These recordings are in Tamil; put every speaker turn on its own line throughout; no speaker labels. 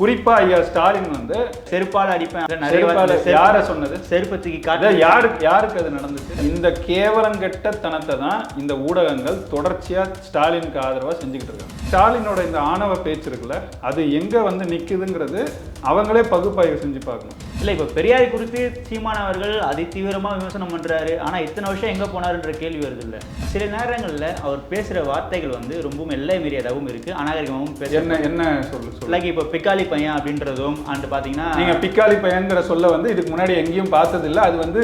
குறிப்பா ஐயா ஸ்டாலின் வந்து
செருப்பால் அடிப்பேன். நிறைய
யார சொன்னது?
செருப்பு தூக்கி காட்டு
யாருக்கு யாருக்கு அது நடந்துச்சு? இந்த கேவலங்கெட்ட தனத்தை தான் இந்த ஊடகங்கள் தொடர்ச்சியா ஸ்டாலினுக்கு ஆதரவா செஞ்சுக்கிட்டு இருக்காங்க. ஸ்டாலினோட இந்த ஆணவ பேச்சு இருக்குல்ல அது எங்க வந்து நிக்குதுங்கிறது அவங்களே பகுப்பாய்வு செஞ்சு பார்க்கணும்.
இல்லை இப்போ பெரியார் குறித்து சீமான் அவர்கள் அதி தீவிரமா விமர்சனம் பண்றாரு. ஆனா இத்தனை வருஷம் எங்க போனாருன்ற கேள்வி வருது இல்ல. சில நேரங்கள்ல அவர் பேசுற வார்த்தைகள் வந்து ரொம்பவும் எல்லை மீறியதாகவும் இருக்கு. அநாகரிகமாகவும் பேச
என்ன என்ன சொல்லு
லைக் இப்போ பிக்காலி பையன் அப்படின்றதும் அண்ட் பாத்தீங்கன்னா
நீங்க பிக்காளி பையன்கிற சொல்ல வந்து இதுக்கு முன்னாடி எங்கேயும் பார்த்தது இல்ல. அது வந்து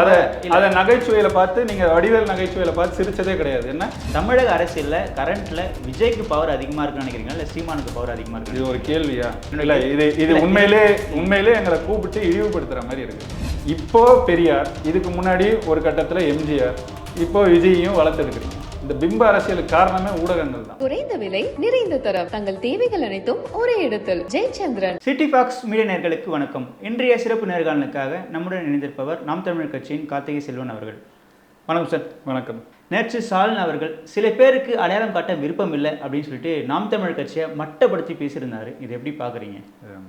அத- அத நகைச்சுவையில பார்த்து நீங்க வடிவேல் நகைச்சுவையில பார்த்து சிரிச்சதே கிடையாது. என்ன?
தமிழக அரசியல்ல கரண்ட்ல விஜய்க்கு பவர் அதிகமா இருக்குன்னு நினைக்கிறீங்களா? இல்ல சீமானுக்கு பவர் அதிகமா இருக்கு
இது ஒரு கேள்வியா? இல்ல இது இது உண்மையிலே உண்மையிலே எங்களை கூப்பிட்டு இழிவுபடுத்துற மாதிரி இருக்கு. இப்போ பெரியார் இதுக்கு முன்னாடி ஒரு கட்டத்துல எம்ஜிஆர் இப்போ விஜயையும் வளர்த்தெடுக்கிறீங்க இந்த பிம்ப அரசியலுக்கு காரணமே ஊடகங்கள் தான்.
குறைந்த விலை நிறைந்த தரம் தங்கள் தேவைகள் அனைத்தும் ஒரே இடத்தில். ஜெயச்சந்திரன்.
சிட்டி பாக்ஸ் மீடியா நேர்களுக்கு வணக்கம். இன்றைய சிறப்பு நேர்காணலுக்காக நம்முடன் இணைந்திருப்பவர் நாம் தமிழர் கட்சியின் கார்த்திகை செல்வன் அவர்கள். வணக்கம் சார்
வணக்கம்.
நேற்று ஸ்டாலின் அவர்கள் சில பேருக்கு அடையாளம் காட்ட விருப்பம் இல்லை அப்படின்னு சொல்லிட்டு நாம் தமிழர் கட்சியை மட்டப்படுத்தி பேசியிருந்தாரு. இதை எப்படி பாக்குறீங்க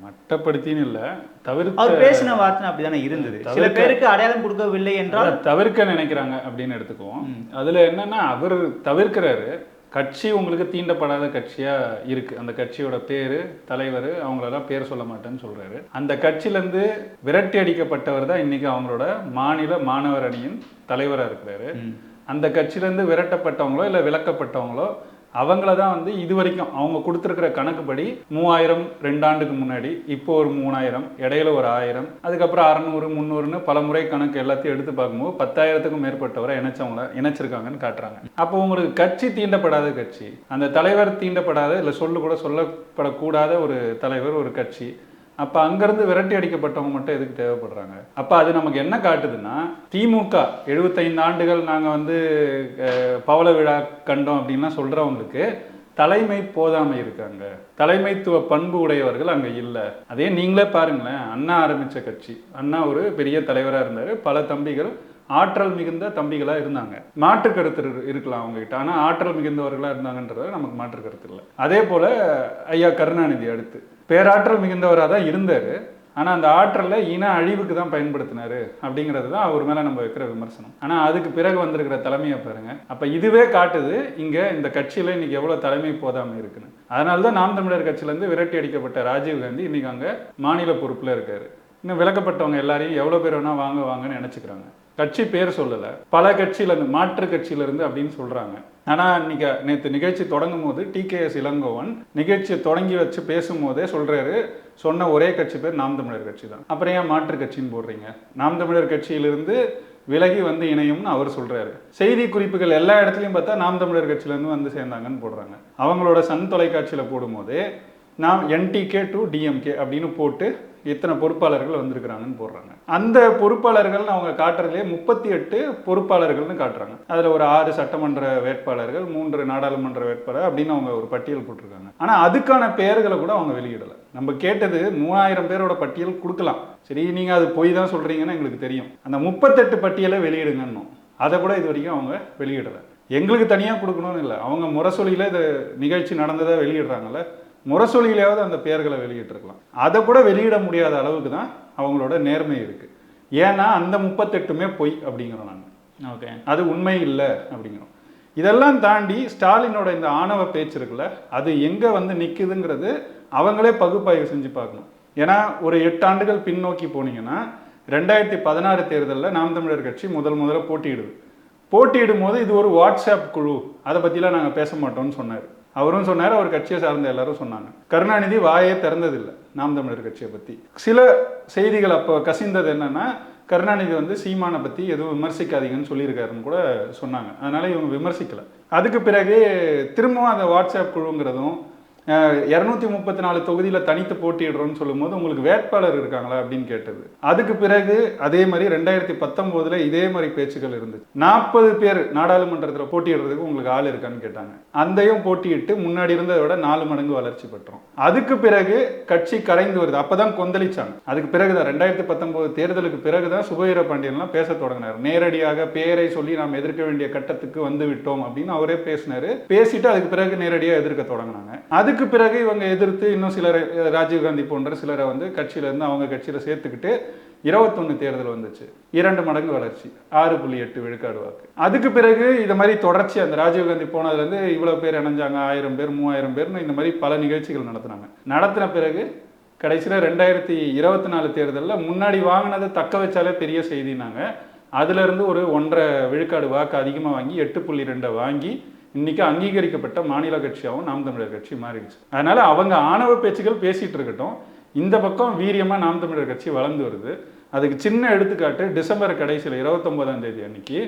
மட்டப்படுத்தின்னு இல்ல தவிர்க்க
அவர் பேசின வார்த்தை அப்படிதானே இருந்தது. சில பேருக்கு அடையாளம் கொடுக்கவில்லை என்றால்?
தவிர்க்க நினைக்கிறாங்க அப்படின்னு எடுத்துக்குவோம். அதுல என்னன்னா அவர் தவிர்க்கிறாரு. கட்சி உங்களுக்கு தீண்டப்படாத கட்சியா இருக்கு. அந்த கட்சியோட பேரு தலைவர் அவங்களெல்லாம் பேர் சொல்ல மாட்டேன்னு சொல்றாரு. அந்த கட்சியில இருந்து விரட்டி அடிக்கப்பட்டவர் தான் இன்னைக்கு அவங்களோட மாநில மாணவர் அணியின் தலைவரா இருக்கிறாரு. அந்த கட்சியில இருந்து விரட்டப்பட்டவங்களோ இல்ல விலக்கப்பட்டவங்களோ அவங்கள தான் வந்து இது வரைக்கும் அவங்க கொடுத்துருக்கிற கணக்குப்படி மூவாயிரம் ரெண்டாண்டுக்கு முன்னாடி இப்போ ஒரு மூணாயிரம் இடையில ஒரு ஆயிரம் அதுக்கப்புறம் அறநூறு முந்நூறுன்னு பல முறை கணக்கு எல்லாத்தையும் எடுத்து பார்க்கும்போது பத்தாயிரத்துக்கும் மேற்பட்டவரை இணைச்சவங்கள இணைச்சிருக்காங்கன்னு காட்டுறாங்க. அப்போ உங்களுக்கு கட்சி தீண்டப்படாத கட்சி அந்த தலைவர் தீண்டப்படாத இல்லை சொல்லு கூட சொல்லப்படக்கூடாத ஒரு தலைவர் ஒரு கட்சி அப்போ அங்கேருந்து விரட்டி அடிக்கப்பட்டவங்க மட்டும் எதுக்கு தேவைப்படுறாங்க? அப்போ அது நமக்கு என்ன காட்டுதுன்னா திமுக எழுபத்தைந்து ஆண்டுகள் நாங்கள் வந்து பவள விழா கண்டோம் அப்படின்லாம் சொல்கிறவங்களுக்கு தலைமை போதாமை இருக்காங்க. தலைமைத்துவ பண்பு உடையவர்கள் அங்கே இல்லை. அதே நீங்களே பாருங்களேன் அண்ணா ஆரம்பித்த கட்சி. அண்ணா ஒரு பெரிய தலைவராக இருந்தார். பல தம்பிகள் ஆற்றல் மிகுந்த தம்பிகளா இருந்தாங்க. மாற்று கருத்து இருக்கலாம் அவங்க கிட்ட ஆனா ஆற்றல் மிகுந்தவர்களா இருந்தாங்கன்றது நமக்கு மாற்று கருத்து இல்லை. அதே போல ஐயா கருணாநிதி அடுத்து. பேராற்றல் மிகுந்தவராக தான் இருந்தார். ஆனால் அந்த ஆற்றலை இன அழிவுக்கு தான் பயன்படுத்தினாரு அப்படிங்கிறது தான் அவர் மேலே நம்ம வைக்கிற விமர்சனம். ஆனால் அதுக்கு பிறகு வந்திருக்கிற தலைமையை பாருங்க. அப்போ இதுவே காட்டுது இங்கே இந்த கட்சியில் இன்னைக்கு எவ்வளோ தலைமை போதாமை இருக்குன்னு. அதனால தான் நாம் தமிழர் கட்சியிலேருந்து விரட்டி அடிக்கப்பட்ட ராஜீவ் காந்தி இன்னைக்கு அங்கே மாநில பொறுப்பில் இருக்காரு. இன்னும் விளக்கப்பட்டவங்க எல்லாரையும் எவ்வளோ பேர் வேணால் வாங்க வாங்கன்னு நினச்சிக்கிறாங்க. கட்சி பேர் சொல்லலை. பல கட்சியிலேருந்து மாற்று கட்சியிலேருந்து அப்படின்னு சொல்கிறாங்க ஆனா இன்னைக்கு நேற்று நிகழ்ச்சி தொடங்கும் போது டிகேஎஸ் இளங்கோவன் நிகழ்ச்சியை தொடங்கி வச்சு பேசும்போதே சொல்கிறாரு சொன்ன ஒரே கட்சி பேர் நாம் தமிழர் கட்சி தான். அப்புறம் ஏன் மாற்று கட்சின்னு போடுறீங்க? நாம் தமிழர் கட்சியிலிருந்து விலகி வந்து இணையும்னு அவர் சொல்கிறாரு செய்தி குறிப்புகள் எல்லா இடத்துலையும் பார்த்தா நாம் தமிழர் கட்சியிலேருந்து வந்து சேர்ந்தாங்கன்னு போடுறாங்க. அவங்களோட சன் தொலைக்காட்சியில் போடும்போதே நாம் என்டிகே டு டிஎம்கே அப்படின்னு போட்டு இத்தனை பொறுப்பாளர்கள் வந்திருக்கிறாங்கன்னு போடுறாங்க. அந்த பொறுப்பாளர்கள் அவங்க காட்டுறதுலேயே முப்பத்தி எட்டு பொறுப்பாளர்கள்னு காட்டுறாங்க. அதில் ஒரு ஆறு சட்டமன்ற வேட்பாளர்கள் மூன்று நாடாளுமன்ற வேட்பாளர் அப்படின்னு அவங்க ஒரு பட்டியல் போட்டிருக்காங்க. ஆனால் அதுக்கான பெயர்களை கூட அவங்க வெளியிடலை. நம்ம கேட்டது மூணாயிரம் பேரோட பட்டியல் கொடுக்கலாம். சரி நீங்கள் அது பொய் தான் சொல்கிறீங்கன்னு எங்களுக்கு தெரியும். அந்த முப்பத்தெட்டு பட்டியலை வெளியிடுங்கன்னும். அதை கூட இது வரைக்கும் அவங்க வெளியிடலை. எங்களுக்கு தனியாக கொடுக்கணும்னு இல்லை. அவங்க முரசொலியில் இது நிகழ்ச்சி நடந்ததை வெளியிடுறாங்கல்ல. முரசொலியிலாவது அந்த பெயர்களை வெளியிட்டிருக்கலாம். அதை கூட வெளியிட முடியாத அளவுக்கு தான் அவங்களோட நேர்மை இருக்கு. ஏன்னா அந்த முப்பத்தெட்டுமே பொய் அப்படிங்கிறோம் நாங்கள்
ஓகே.
அது உண்மை இல்லை அப்படிங்கிறோம். இதெல்லாம் தாண்டி ஸ்டாலினோட இந்த ஆணவ பேச்சு இருக்குல்ல அது எங்க வந்து நிக்குதுங்கிறது அவங்களே பகுப்பாய்வு செஞ்சு பார்க்கணும். ஏன்னா ஒரு எட்டு ஆண்டுகள் பின்னோக்கி போனீங்கன்னா ரெண்டாயிரத்தி பதினாறு தேர்தலில் நாம் தமிழர் கட்சி முதல் முதல்ல போட்டியிடுது. போட்டியிடும் போது இது ஒரு வாட்ஸ்அப் குழு. அதை பற்றிலாம் நாங்கள் பேச மாட்டோம்னு சொன்னார். அவரும் சொன்னார் அவர் கட்சியை சார்ந்த எல்லாரும் சொன்னாங்க. கருணாநிதி வாயே திறந்ததில்லை நாம் தமிழர் கட்சியை பற்றி சில செய்திகள் அப்போ கசிந்தது என்னன்னா கருணாநிதி வந்து சீமானை பற்றி எதுவும் விமர்சிக்காதீங்கன்னு சொல்லியிருக்காருன்னு கூட சொன்னாங்க. அதனால இவங்க விமர்சிக்கலை. அதுக்கு பிறகு திரும்பவும் அந்த வாட்ஸ்அப் குழுங்கிறதும் இரநூத்தி முப்பத்தி நாலு தொகுதியில் தனித்து போட்டியிடுறோம்னு சொல்லும்போது உங்களுக்கு வேட்பாளர் இருக்காங்களா அப்படின்னு கேட்டது. அதுக்கு பிறகு அதே மாதிரி ரெண்டாயிரத்தி பத்தொம்போதில் இதே மாதிரி பேச்சுக்கள் இருந்துச்சு. நாற்பது பேர் நாடாளுமன்றத்தில் போட்டியிடுறதுக்கு உங்களுக்கு ஆள் இருக்கான்னு கேட்டாங்க. அந்தையும் போட்டியிட்டு முன்னாடி இருந்ததை விட நாலு மடங்கு வளர்ச்சி பெற்றோம். அதுக்கு பிறகு கட்சி கரைந்து வருது. அப்பதான் கொந்தளிச்சாங்க. அதுக்கு பிறகுதான் ரெண்டாயிரத்தி பத்தொன்பது தேர்தலுக்கு பிறகுதான் சுபவீர பாண்டியன்லாம் பேச தொடங்கினார். நேரடியாக பேரை சொல்லி நாம் எதிர்க்க வேண்டிய கட்டத்துக்கு வந்து விட்டோம் அப்படின்னு அவரே பேசினாரு. பேசிட்டு அதுக்கு பிறகு நேரடியாக எதிர்க்க தொடங்கினாங்க. அது அதுக்கு பிறகு இவங்க எதிர்த்து இன்னும் சிலர் ராஜீவ்காந்தி போன்ற சிலரை வந்து கட்சியிலேருந்து அவங்க கட்சியில் சேர்த்துக்கிட்டு இருபத்தொன்னு தேர்தல் வந்துச்சு. இரண்டு மடங்கு வளர்ச்சி. ஆறு புள்ளி எட்டு விழுக்காடு வாக்கு. அதுக்கு பிறகு இது மாதிரி தொடர்ச்சி அந்த ராஜீவ்காந்தி போனதுலேருந்து இவ்வளோ பேர் இணைஞ்சாங்க ஆயிரம் பேர் மூவாயிரம் பேர்னு இந்த மாதிரி பல நிகழ்ச்சிகள் நடத்துனாங்க. நடத்தின பிறகு கடைசியில் ரெண்டாயிரத்தி இருபத்தி நாலு தேர்தலில் முன்னாடி வாங்கினதை தக்க வச்சாலே பெரிய செய்தினாங்க. அதுலேருந்து ஒரு ஒன்றரை விழுக்காடு வாக்கு அதிகமாக வாங்கி எட்டு புள்ளி ரெண்டை வாங்கி இன்னைக்கு அங்கீகரிக்கப்பட்ட மாநில கட்சியாகவும் நாம் தமிழர் கட்சி மாறிடுச்சு. அதனால அவங்க ஆணவ பேச்சுகள் பேசிட்டு இருக்கட்டும். இந்த பக்கம் வீரியமா நாம் தமிழர் கட்சி வளர்ந்து வருது. அதுக்கு சின்ன எடுத்துக்காட்டு டிசம்பர் கடைசியில் இருபத்தொன்பதாம் தேதி அன்னைக்கு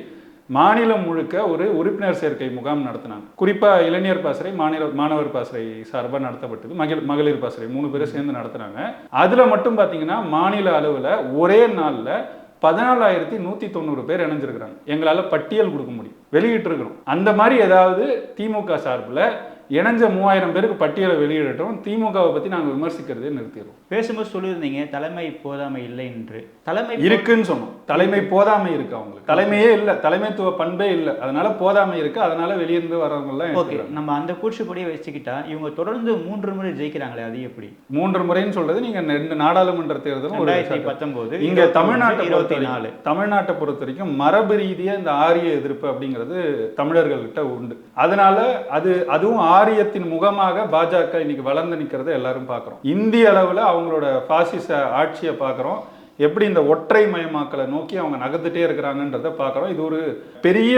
மாநிலம் முழுக்க ஒரு உறுப்பினர் சேர்க்கை முகாம் நடத்தினாங்க. குறிப்பா இளைஞர் பாசறை மாநில மாணவர் பாசறை சார்பாக நடத்தப்பட்டது. மகளிர் மகளிர் பாசறை மூணு பேரும் சேர்ந்து நடத்துனாங்க. அதுல மட்டும் பாத்தீங்கன்னா மாநில அளவுல ஒரே நாள்ல பதினாலாயிரத்தி நூத்தி தொண்ணூறு பேர் இணைஞ்சிருக்கிறாங்க. எங்களால் பட்டியல் கொடுக்க முடியும். வெளியிட்டு இருக்கிறோம் அந்த மாதிரி ஏதாவது திமுக சார்பில் இணைஞ்ச மூவாயிரம் பேருக்கு பட்டியலை வெளியிடட்டும். திமுகவை பத்தி நாங்க விமர்சிக்கிறதே நிறுத்திடுறோம்.
பேசும்போது சொல்லியிருந்தீங்க தலைமை போதாமை இல்லை என்று. தலைமை
இருக்குன்னு சொன்னோம். தலைமை போதாமை இருக்கு அவங்களுக்கு. தலைமையே இல்லை. தலைமைத்துவ பண்பே இல்லை. அதனால போதாமை இருக்கு. அதனால வெளியிருந்து வரவங்க எல்லாம்
ஓகே. நம்ம அந்த கூற்றுப்படியே வச்சுக்கிட்டா இவங்க தொடர்ந்து மூன்று முறை ஜெயிக்கிறாங்களே அது எப்படி?
மூன்று முறைன்னு சொல்றது நீங்க ரெண்டு நாடாளுமன்ற தேர்தலும்
ரெண்டாயிரத்தி. பத்தொன்பது
இங்க தமிழ்நாட்டை
இருபத்தி நாலு.
தமிழ்நாட்டை பொறுத்த வரைக்கும் மரபு ரீதியா இந்த ஆரிய எதிர்ப்பு அப்படிங்கிறது தமிழர்கள்கிட்ட உண்டு. அதனால அது அதுவும் ஆரியத்தின் முகமாக பாஜக இன்னைக்கு வளர்ந்து நிக்கிறதை எல்லாரும் பார்க்குறோம். இந்திய அளவுல அவங்களோட பாசிச ஆட்சியை பார்க்குறோம். எப்படி இந்த ஒற்றை மயமாக்கலை நோக்கி அவங்க நகர்ந்துட்டே இருக்கிறாங்கன்றத பார்க்குறோம். இது ஒரு பெரிய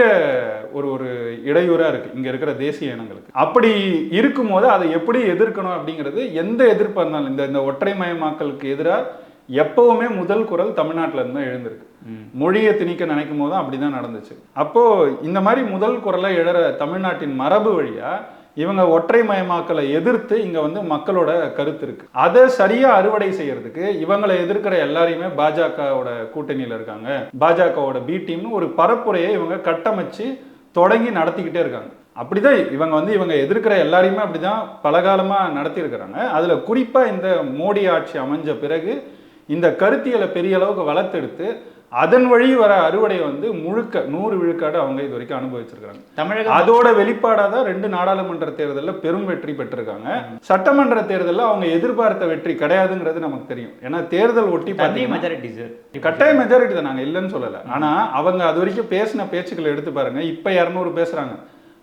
ஒரு ஒரு இடையூறா இருக்கு. இங்க இருக்கிற தேசிய இனங்களுக்கு. அப்படி இருக்கும்போது அதை எப்படி எதிர்க்கணும் அப்படிங்கிறது எந்த எதிர்ப்பாக இருந்தாலும் இந்த இந்த ஒற்றை மயமாக்கலுக்கு எதிராக எப்பவுமே முதல் குரல் தமிழ்நாட்டுல இருந்து தான் எழுந்திருக்கு. மொழியை திணிக்க நினைக்கும் போது அப்படிதான் நடந்துச்சு. அப்போ இந்த மாதிரி முதல் குரலை எழற தமிழ்நாட்டின் மரபு வழியா இவங்க ஒற்றை மயமாக்கலை எதிர்த்து இங்கே வந்து மக்களோட கருத்து இருக்குது அதை சரியாக அறுவடை செய்யறதுக்கு இவங்களை எதிர்க்கிற எல்லாரையுமே பாஜகவோட கூட்டணியில் இருக்காங்க. பாஜகவோட பி டீம்னு ஒரு பரப்புரையை இவங்க கட்டமைச்சு தொடங்கி நடத்திக்கிட்டே இருக்காங்க. அப்படிதான் இவங்க வந்து இவங்க எதிர்க்கிற எல்லாரையுமே அப்படிதான் பலகாலமாக நடத்தியிருக்கிறாங்க. அதில் குறிப்பாக இந்த மோடி ஆட்சி அமைஞ்ச பிறகு இந்த கருத்தியலை பெரிய அளவுக்கு வளர்த்தெடுத்து அதன் வழி வர அறுவடை வந்து முழுக்க நூறு விழுக்காடு அவங்க இது வரைக்கும் அனுபவிச்சிருக்காங்க
தமிழகம்
அதோட வெளிப்பாடாக தான் ரெண்டு நாடாளுமன்ற தேர்தலில் பெரும் வெற்றி பெற்றிருக்காங்க. சட்டமன்ற தேர்தலில் அவங்க எதிர்பார்த்த வெற்றி கிடையாதுங்கிறது நமக்கு தெரியும். ஏன்னா தேர்தல் ஒட்டி
மெஜாரிட்டி சார்
கட்டாய மெஜாரிட்டி தான். நாங்கள் இல்லைன்னு சொல்லலை. ஆனால் அவங்க அது வரைக்கும் பேசின பேச்சுக்களை எடுத்து பாருங்க. இப்போ இரநூறு பேசுகிறாங்க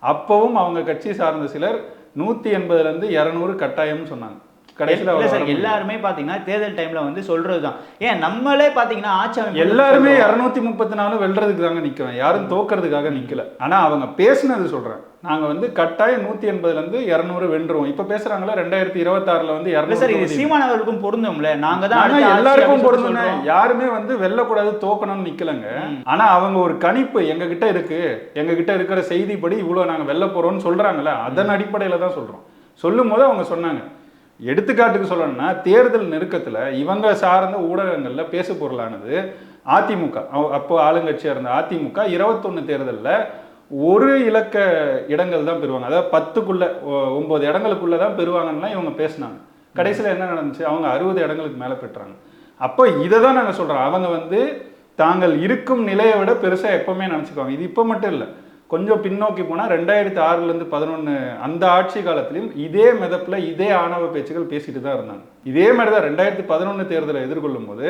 அப்பவும் அவங்க கட்சி சார்ந்த சிலர் நூற்றி எண்பதுலேருந்து இரநூறு கட்டாயம்னு சொன்னாங்க. கடைசியில்.
எல்லாருமே பாத்தீங்கன்னா தேர்தல் டைம்ல வந்து சொல்றதுதான். ஏன் நம்மளே பாத்தீங்கன்னா ஆட்சி
எல்லாருமே. இரநூத்தி முப்பத்தி நாலு வெல்றதுக்கு தாங்க நிக்கிறோம் யாரும் தோக்கறதுக்காக நிக்கல. ஆனா அவங்க பேசுனது சொல்றேன். நாங்க வந்து கட்டாயம் நூத்தி எண்பதுல இருந்து இருநூறு வென்றுவோம். இப்ப பேசுறாங்களா? ரெண்டாயிரத்தி இருபத்தாறுல வந்து
இல்ல சார் இது
இருநூறு
சீமான் அவர்களுக்கும் பொருந்தும்ல? நாங்க தான்
எல்லாருக்கும் பொருந்தும். யாருமே வந்து வெல்லக்கூடாது தோக்கணும்னு நிக்கலங்க. ஆனா அவங்க ஒரு கணிப்பு எங்க கிட்ட இருக்கு. எங்க கிட்ட இருக்கிற செய்திப்படி இவ்வளவு நாங்க வெல்ல போறோம்னு சொல்றாங்கல்ல அதன் அடிப்படையில தான் சொல்றோம். சொல்லும் போது அவங்க சொன்னாங்க எடுத்துக்காட்டுக்கு சொல்லணும்னா தேர்தல் நெருக்கத்தில் இவங்க சார்ந்த ஊடகங்களில் பேசு பொருளானது அதிமுக. அவ- அப்போ ஆளுங்கட்சியாக இருந்த அதிமுக இருபத்தொன்று தேர்தலில் ஒரு இலக்க இடங்கள் தான் பெறுவாங்க. அதாவது பத்துக்குள்ள ஒ- ஒன்பது இடங்களுக்குள்ள தான் பெறுவாங்கன்னு இவங்க பேசினாங்க. கடைசியில் என்ன நடந்துச்சு? அவங்க அறுபது இடங்களுக்கு மேலே பெற்றாங்க. அப்போ இதை தான் நாங்கள் சொல்கிறோம் அவங்க வந்து தாங்கள் இருக்கும் நிலையை விட பெருசாக எப்பவுமே நினச்சிக்குவாங்க. இது இப்போ மட்டும் இல்லை. கொஞ்சம் பின்னோக்கி போனால் ரெண்டாயிரத்தி ஆறுலேருந்து பதினொன்று அந்த ஆட்சி காலத்திலையும் இதே மெதப்பில் இதே ஆணவ பேச்சுகள் பேசிட்டு தான் இருந்தாங்க. இதே மாதிரி தான் ரெண்டாயிரத்தி பதினொன்று தேர்தலை எதிர்கொள்ளும் போது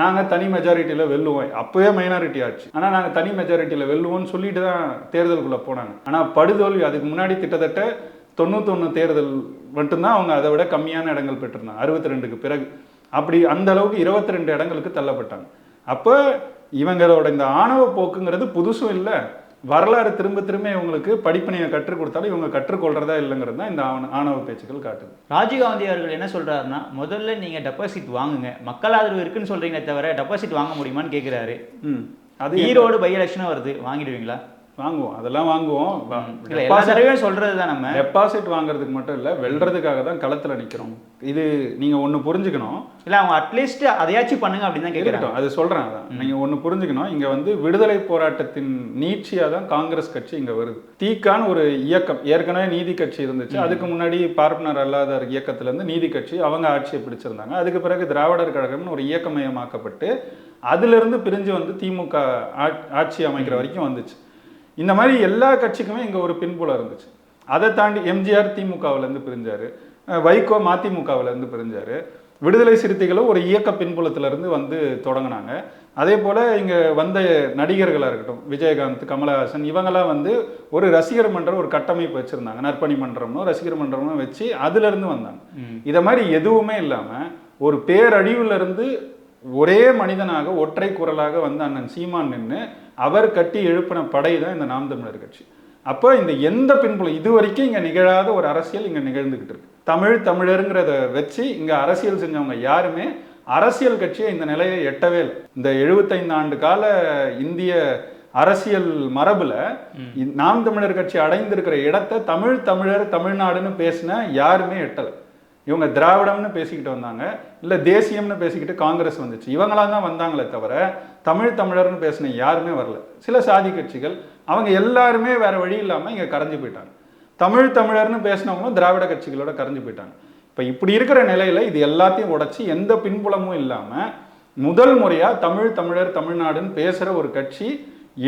நாங்கள் தனி மெஜாரிட்டியில் வெல்லுவோம். அப்போவே மைனாரிட்டி ஆட்சி ஆனால் நாங்கள் தனி மெஜாரிட்டியில் வெல்லுவோம்னு சொல்லிட்டு தான் தேர்தலுக்குள்ளே போனாங்க. ஆனால் படுதோல்வி அதுக்கு முன்னாடி கிட்டத்தட்ட தொண்ணூத்தொன்று தேர்தல் மட்டும்தான் அவங்க அதை விட கம்மியான இடங்கள் பெற்றிருந்தாங்க. அறுபத்தி ரெண்டுக்கு பிறகு. அப்படி அந்த அளவுக்கு இருபத்தி ரெண்டு இடங்களுக்கு தள்ளப்பட்டாங்க. அப்போ இவங்களோட இந்த ஆணவ போக்குங்கிறது புதுசும் இல்லை. வரலாறு திரும்ப திரும்ப இவங்களுக்கு படிப்பினையை கற்றுக் கொடுத்தாலும் இவங்க கற்றுக்கொள்றதா இல்லைங்கிறது தான் இந்த ஆண- ஆணவ பேச்சுக்கள் காட்டுது.
ராஜீவ்காந்தி அவர்கள் என்ன சொல்றாருன்னா முதல்ல நீங்க டெபாசிட் வாங்குங்க. மக்கள் ஆதரவு இருக்குன்னு சொல்றீங்களே தவிர டெபாசிட் வாங்க முடியுமான்னு கேக்குறாரு.
ம். அது
ஈரோடு பை எலெக்ஷனும் வருது. வாங்கிடுவீங்களா?
வாங்குவோம். அதெல்லாம் வாங்குவோம்.
எல்லா தடவையும் சொல்றதுதான் நம்ம.
டெபாசிட் வாங்குறதுக்கு மட்டும் இல்லை வெல்றதுக்காக தான் களத்துல நிக்கிறோம். இது நீங்க ஒண்ணு புரிஞ்சுக்கணும்.
இல்ல அவங்க அட்லீஸ்ட் அதையாச்சும் பண்ணுங்க அப்படின்னு தான்
இருக்கட்டும் அது சொல்றேன் அதான். நீங்க ஒண்ணு புரிஞ்சுக்கணும். இங்க வந்து விடுதலை போராட்டத்தின் நீட்சியா தான் காங்கிரஸ் கட்சி இங்க வருது. தீக்கான்னு ஒரு இயக்கம். ஏற்கனவே நீதி கட்சி இருந்துச்சு. அதுக்கு முன்னாடி பார்ப்பனர் அல்லாத இயக்கத்துல இருந்து நீதி கட்சி அவங்க ஆட்சியை பிடிச்சிருந்தாங்க. அதுக்கு பிறகு திராவிடர் கழகம்னு ஒரு இயக்கமயமாக்கப்பட்டு அதுல இருந்து பிரிஞ்சு வந்து திமுக ஆட்- ஆட்சி அமைக்கிற வரைக்கும் வந்துச்சு. இந்த மாதிரி எல்லா கட்சிக்குமே இங்க ஒரு பின்புலம் இருந்துச்சு. அதை தாண்டி எம்ஜிஆர் திமுகவுல இருந்து பிரிஞ்சாரு. வைகோ மதிமுகவுல இருந்து பிரிஞ்சாரு. விடுதலை சிறுத்தைகளும் ஒரு இயக்க பின்புலத்துல இருந்து வந்து தொடங்கினாங்க. அதே போல இங்க வந்த நடிகர்களா இருக்கட்டும் விஜயகாந்த் கமலஹாசன் இவங்கெல்லாம் வந்து ஒரு ரசிகர் மன்றம் ஒரு கட்டமைப்பு வச்சிருந்தாங்க. நற்பணி மன்றம்னோ ரசிகர் மன்றமோ வச்சு அதுல இருந்து வந்தாங்க. இத மாதிரி எதுவுமே இல்லாம ஒரு பேரழிவுல இருந்து ஒரே மனிதனாக ஒற்றை குரலாக வந்து அண்ணன் சீமான் நின்று அவர் கட்டி எழுப்பின படை தான் இந்த நாம் தமிழர் கட்சி. அப்போ இந்த எந்த பின்புலம் இது வரைக்கும் இங்க நிகழாத ஒரு அரசியல் இங்க நிகழ்ந்துகிட்டு இருக்கு. தமிழ் தமிழருங்கிறத வச்சு இங்க அரசியல் செஞ்சவங்க யாருமே அரசியல் கட்சியை இந்த நிலையை எட்டவே இல்லை. இந்த 75 ஆண்டு கால இந்திய அரசியல் மரபுல நாம் தமிழர் கட்சி அடைந்திருக்கிற இடத்தை தமிழ் தமிழர் தமிழ்நாடுன்னு பேசின யாருமே எட்டலை. இவங்க திராவிடம்னு பேசிக்கிட்டு வந்தாங்க இல்லை தேசியம்னு பேசிக்கிட்டு காங்கிரஸ் வந்துச்சு. இவங்களாம் தான் வந்தாங்களே தவிர தமிழ் தமிழர்னு பேசின யாருமே வரல. சில சாதி கட்சிகள் அவங்க எல்லாருமே வேறு வழி இல்லாமல் இங்கே கரைஞ்சு போயிட்டாங்க. தமிழ் தமிழர்னு பேசினவங்களும் திராவிட கட்சிகளோட கரைஞ்சு போயிட்டாங்க. இப்போ இப்படி இருக்கிற நிலையில் இது எல்லாத்தையும் உடச்சி எந்த பின்புலமும் இல்லாமல் முதல் முறையாக தமிழ் தமிழர் தமிழ்நாடுன்னு பேசுகிற ஒரு கட்சி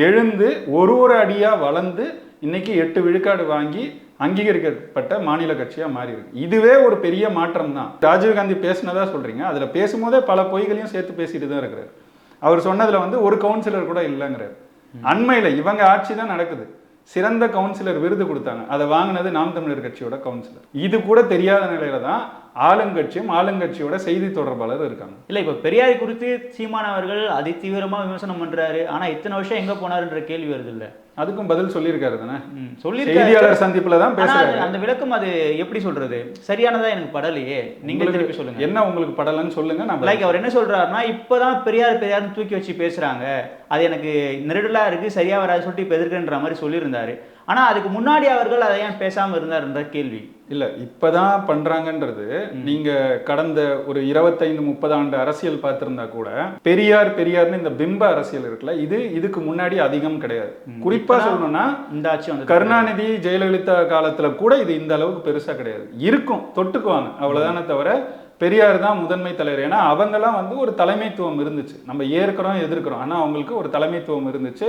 எழுந்து ஒரு ஒரு அடியாக வளர்ந்து இன்னைக்கு எட்டு விழுக்காடு வாங்கி அங்கீகரிக்கப்பட்ட மாநில கட்சியா மாறி இருக்கு. இதுவே ஒரு பெரிய மாற்றம் தான் ராஜீவ்காந்தி பேசினதா சொல்றீங்க. அதுல பேசும்போதே பல பொய்களையும் சேர்த்து பேசிட்டு தான் இருக்கிறார். அவர் சொன்னதுல வந்து ஒரு கவுன்சிலர் கூட இல்லைங்கிறார். அண்மையில இவங்க ஆட்சி தான் நடக்குது. சிறந்த கவுன்சிலர் விருது கொடுத்தாங்க. அதை வாங்கினது நாம் தமிழர் கட்சியோட கவுன்சிலர். இது கூட தெரியாத நிலையில தான் ஆளுங்கட்சியும் ஆளுங்கட்சியோட செய்தி தொடர்பாளர் இருக்காங்க.
இல்ல இப்ப பெரியார் குறித்து சீமான் அவர்கள் அதி தீவிரமா விமர்சனம் பண்றாரு. ஆனா இத்தனை வருஷம் எங்க போனாருன்ற கேள்வி வருது இல்ல?
அதுக்கும் பதில் சொல்லியிருக்காரு தானே?
சொல்லி
செய்தியாளர் சந்திப்புல தான் பேசுறாரு.
அந்த விளக்கம் அது எப்படி சொல்றது? சரியானதா எனக்கு படலையே. நீங்க திருப்பி சொல்லுங்க.
என்ன உங்களுக்கு படலன்னு சொல்லுங்க நான்
லைக் அவர் என்ன சொல்றாருன்னா இப்பதான் பெரியார் பெரியார்னு தூக்கி வச்சு பேசுறாங்க. அது எனக்கு நெருடலா இருக்கு சரியா வராது சொல்லிட்டு இப்ப எதிர்க்கின்ற மாதிரி சொல்லியிருந்தாரு. ஆனா அதுக்கு முன்னாடி அவர்கள் அதை ஏன் பேசாம இருந்தாருன்ற கேள்வி.
இல்ல இப்பதான் பண்றாங்கன்றது. நீங்க கடந்த ஒரு இருபத்தைந்து முப்பது ஆண்டு அரசியல் பார்த்திருந்தா கூட பெரியார் பெரியார்னு இந்த பிம்ப அரசியல் இருக்குல்ல இது இதுக்கு முன்னாடி அதிகம் கிடையாது. குறிப்பா சொல்லணும்னா
இந்த ஆட்சி வந்து
கருணாநிதி ஜெயலலிதா காலத்துல கூட இது இந்த அளவுக்கு பெருசா கிடையாது. இருக்கும் தொட்டுக்குவாங்க அவ்வளவுதானே தவிர பெரியார் தான் முதன்மை தலைவர். ஏன்னா அவங்கெல்லாம் வந்து ஒரு தலைமைத்துவம் இருந்துச்சு. நம்ம ஏற்கிறோம் எதிர்க்கிறோம். ஆனா அவங்களுக்கு ஒரு தலைமைத்துவம் இருந்துச்சு.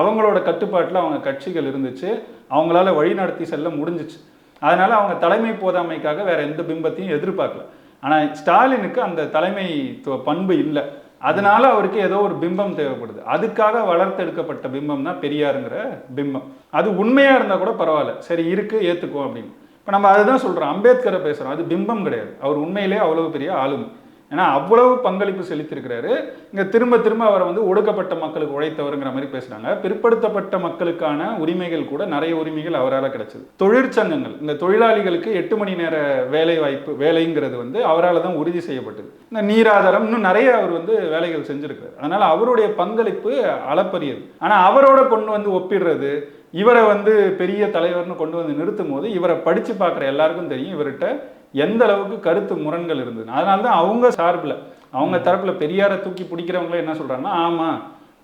அவங்களோட கட்டுப்பாட்டுல அவங்க கட்சிகள் இருந்துச்சு. அவங்களால வழி நடத்தி செல்ல முடிஞ்சுச்சு. அதனால அவங்க தலைமை போதாமைக்காக வேற எந்த பிம்பத்தையும் எதிர்பார்க்கல. ஆனா ஸ்டாலினுக்கு அந்த தலைமைத்துவ பண்பு இல்லை. அதனால அவருக்கு ஏதோ ஒரு பிம்பம் தேவைப்படுது. அதுக்காக வளர்த்தெடுக்கப்பட்ட பிம்பம் தான் பெரியாருங்கிற பிம்பம். அது உண்மையா இருந்தா கூட பரவாயில்ல. சரி இருக்கு ஏத்துக்குவோம் அப்படின்னு. இப்போ நம்ம அதுதான் சொல்றோம். அம்பேத்கரை பேசுறோம். அது பிம்பம் கிடையாது. அவர் உண்மையிலேயே அவ்வளவு பெரிய ஆளுமை. ஏன்னா அவ்வளவு பங்களிப்பு செலுத்தியிருக்கிறாரு. இங்க திரும்ப திரும்ப அவரை வந்து ஒடுக்கப்பட்ட மக்களுக்கு உழைத்தவருங்கிற மாதிரி பேசுறாங்க. பிற்படுத்தப்பட்ட மக்களுக்கான உரிமைகள் கூட நிறைய உரிமைகள் அவரால் கிடைச்சது. தொழிற்சங்கங்கள் இந்த தொழிலாளிகளுக்கு எட்டு மணி நேர வேலை வாய்ப்பு வேலைங்கிறது வந்து அவரால் தான் உறுதி செய்யப்பட்டது. இந்த நீராதாரம் இன்னும் நிறைய அவர் வந்து வேலைகள் செஞ்சிருக்காரு அதனால அவருடைய பங்களிப்பு அளப்பரியது. ஆனா அவரோட கொண்டு வந்து ஒப்பிடுறது இவரை வந்து பெரிய தலைவர்னு கொண்டு வந்து நிறுத்தும் போது இவரை படிச்சு பார்க்குற எல்லாருக்கும் தெரியும். இவர்கிட்ட எந்த அளவுக்கு கருத்து முரண்கள் இருந்தது. அதனால தான் அவங்க சார்பில் அவங்க தரப்புல பெரியாரை தூக்கி பிடிக்கிறவங்களே என்ன சொல்றாங்கன்னா ஆமா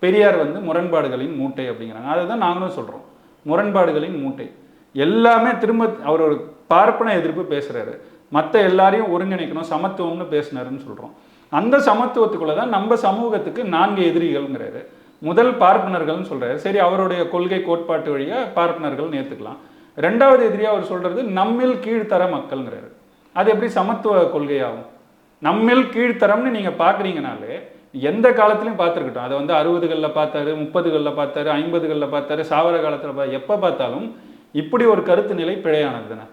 பெரியார் வந்து முரண்பாடுகளின் மூட்டை அப்படிங்கிறாங்க. அதை தான் நாங்களும் சொல்றோம். முரண்பாடுகளின் மூட்டை. எல்லாமே திரும்ப அவர் ஒரு பார்ப்பன எதிர்ப்பு பேசுறாரு. மற்ற எல்லாரையும் ஒருங்கிணைக்கணும் சமத்துவம்னு பேசினாருன்னு சொல்றோம். அந்த சமத்துவத்துக்குள்ள தான் நம்ம சமூகத்துக்கு நான்கு எதிரிகள்ங்கிறாரு. முதல் பார்ப்பனர்கள்னு சொல்றாரு. சரி அவருடைய கொள்கை கோட்பாட்டு வழியா பார்ப்பனர்கள்னு ஏத்துக்கலாம் ரெண்டாவது எதிரியா அவர் சொல்றது நம்மில் கீழ்த்தர மக்கள்ங்கிறாரு. அது எப்படி சமத்துவ கொள்கையாகும்? நம்மில் கீழ்த்தரம்னு நீங்க பாக்குறீங்கனாலே எந்த காலத்திலையும் பார்த்துருக்கட்டும். அதை வந்து அறுபதுகளில் பார்த்தாரு முப்பதுகளில் பார்த்தாரு ஐம்பதுகளில் பார்த்தாரு சாவர காலத்தில் பா எப்போ பார்த்தாலும் இப்படி ஒரு கருத்து நிலை பிழையானது தானே.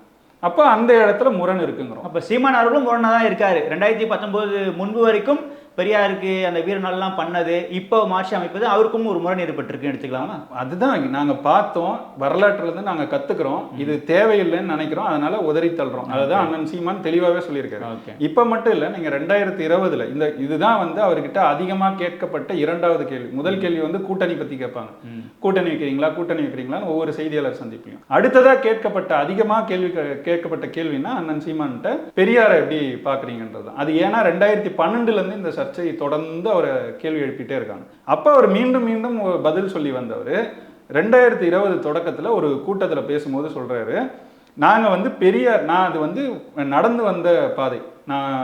அப்போ அந்த இடத்துல முரண் இருக்குங்கிறோம்.
அப்போ சீமான் அவர்களும் முரணாக தான் இருக்காரு. ரெண்டாயிரத்தி பத்தொம்போது முன்பு வரைக்கும் பெரியாருக்கு அந்த வீரநாள்லாம் பண்ணது இப்போ மாற்றி அமைப்பது அவருக்கும் ஒரு முரண் ஏற்பட்டிருக்குன்னு எடுத்துக்கலாமா?
அதுதான் நாங்க பார்த்தோம் வரலாற்றுல இருந்து நாங்க கத்துக்கிறோம். இது தேவையில்லைன்னு நினைக்கிறோம் அதனால உதறி தள்ளுறோம். அதுதான் அண்ணன் சீமான் தெளிவாவே சொல்லியிருக்காரு. இப்ப மட்டும் இல்ல நீங்க ரெண்டாயிரத்தி இருபதுல இந்த இதுதான் வந்து அவர்கிட்ட அதிகமா கேட்கப்பட்ட இரண்டாவது கேள்வி. முதல் கேள்வி வந்து கூட்டணி பத்தி கேட்பாங்க. கூட்டணி வைக்கிறீங்களா கூட்டணி வைக்கிறீங்களான்னு ஒவ்வொரு செய்தியாளர் சந்திப்பையும். அடுத்ததா கேட்கப்பட்ட அதிகமா கேள்வி கேட்கப்பட்ட கேள்வினா அண்ணன் சீமான்கிட்ட பெரியாரை எப்படி பாக்குறீங்கன்றது தான். அது ஏன்னா ரெண்டாயிரத்தி பன்னெண்டுல இருந்து இந்த சர்ச்சை தொடர்ந்து அவரை கேள்வி எழுப்பிட்டே இருக்காங்க. அப்போ அவர் மீண்டும் மீண்டும் பதில் சொல்லி வந்தவர் ரெண்டாயிரத்தி இருபது தொடக்கத்தில் ஒரு கூட்டத்தில் பேசும்போது சொல்கிறாரு நாங்கள் வந்து பெரியார் நான் அது வந்து நடந்து வந்த பாதை. நான்